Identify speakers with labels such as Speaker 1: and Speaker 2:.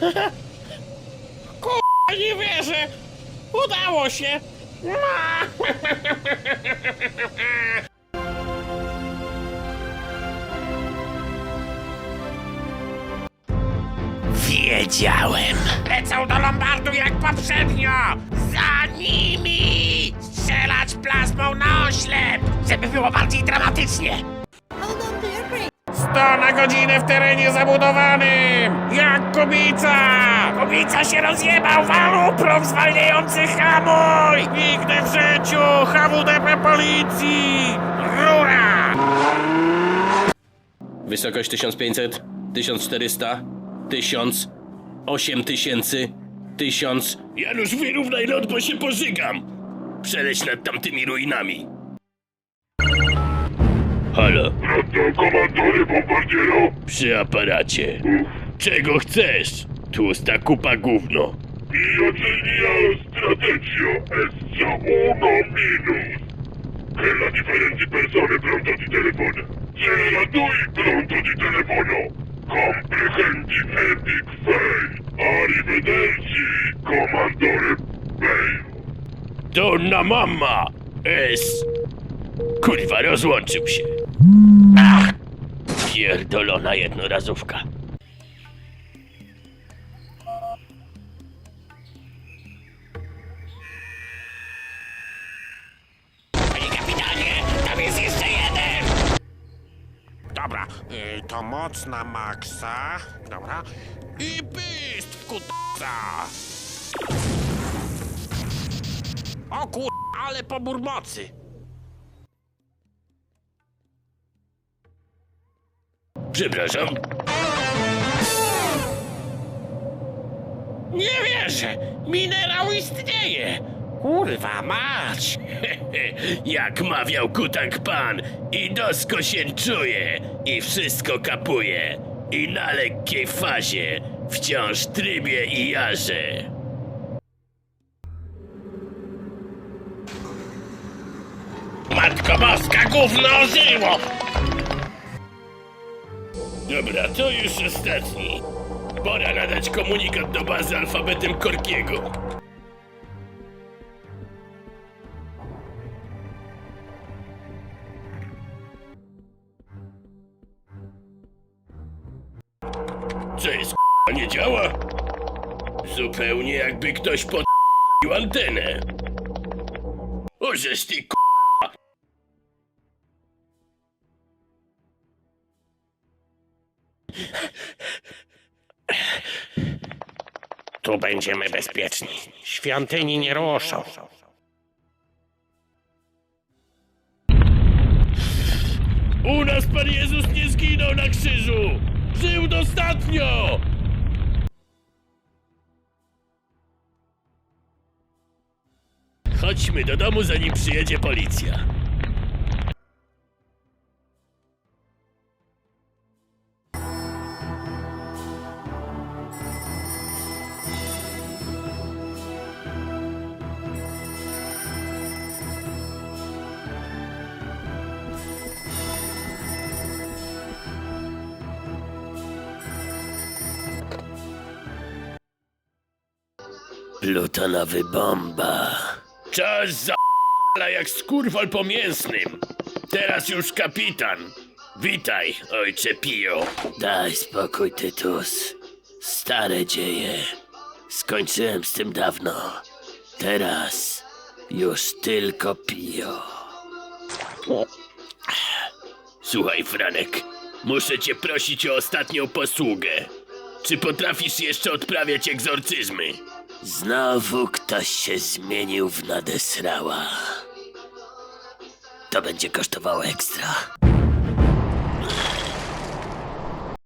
Speaker 1: Kurwa, nie wierzę! Udało się! Wiedziałem! Lecą do Lombardu jak poprzednio! Za nimi! Strzelać plazmą na oślep! Żeby było bardziej dramatycznie! 100 na godzinę w terenie zabudowanym! Jak kubica! Kubica się rozjebał, walu prąd zwalniający hamuj! Nigdy w życiu! HWDP policji! Rura!
Speaker 2: Wysokość 1500, 1400, 1000, 8000, 1000. Janusz, wyrównaj lot, bo się pożygam! Przeleć nad tamtymi ruinami. Halo?
Speaker 3: Pronto, komandore bombardiero?
Speaker 2: Przy aparacie. Czego chcesz? Tłusta kupa gówno.
Speaker 3: Genial strategio est uno minus. Che la differenza persone pronto di telefono. Se la dui pronto di telefono. Comprehendi epic fail. Arrivederci, komandore Bale.
Speaker 2: Donna mamma! S. Kurwa, rozłączył się. Ach! Pierdolona jednorazówka.
Speaker 1: Kapitanie, tam jest jeszcze jeden! Dobra, y, to moc na maksa. Dobra. I pyst w! O kur... ale pobór mocy!
Speaker 2: Przepraszam.
Speaker 1: Nie wierzę! Minerał istnieje! Kurwa mać!
Speaker 2: Jak mawiał kutak pan, i dosko się czuje, i wszystko kapuje, i na lekkiej fazie, wciąż trybie i jarze.
Speaker 1: Matko Boska, gówno ożyło!
Speaker 2: Dobra, to już ostatni. Pora nadać komunikat do bazy alfabetem Korkiego. Co jest k***a, nie działa? Zupełnie jakby ktoś pod antenę. Ożeż ty k***.
Speaker 1: Tu będziemy bezpieczni. Świątyni nie ruszą.
Speaker 2: U nas Pan Jezus nie zginął na krzyżu! Żył dostatnio! Chodźmy do domu, zanim przyjedzie policja. Plutonowy bomba. Czas za jak skurwal po mięsnym. Teraz już kapitan. Witaj, ojcze Pio. Daj spokój, Tytus. Stare dzieje. Skończyłem z tym dawno. Teraz już tylko Pio. Słuchaj, Franek. Muszę cię prosić o ostatnią posługę. Czy potrafisz jeszcze odprawiać egzorcyzmy? Znowu ktoś się zmienił w nadesrała. To będzie kosztowało ekstra.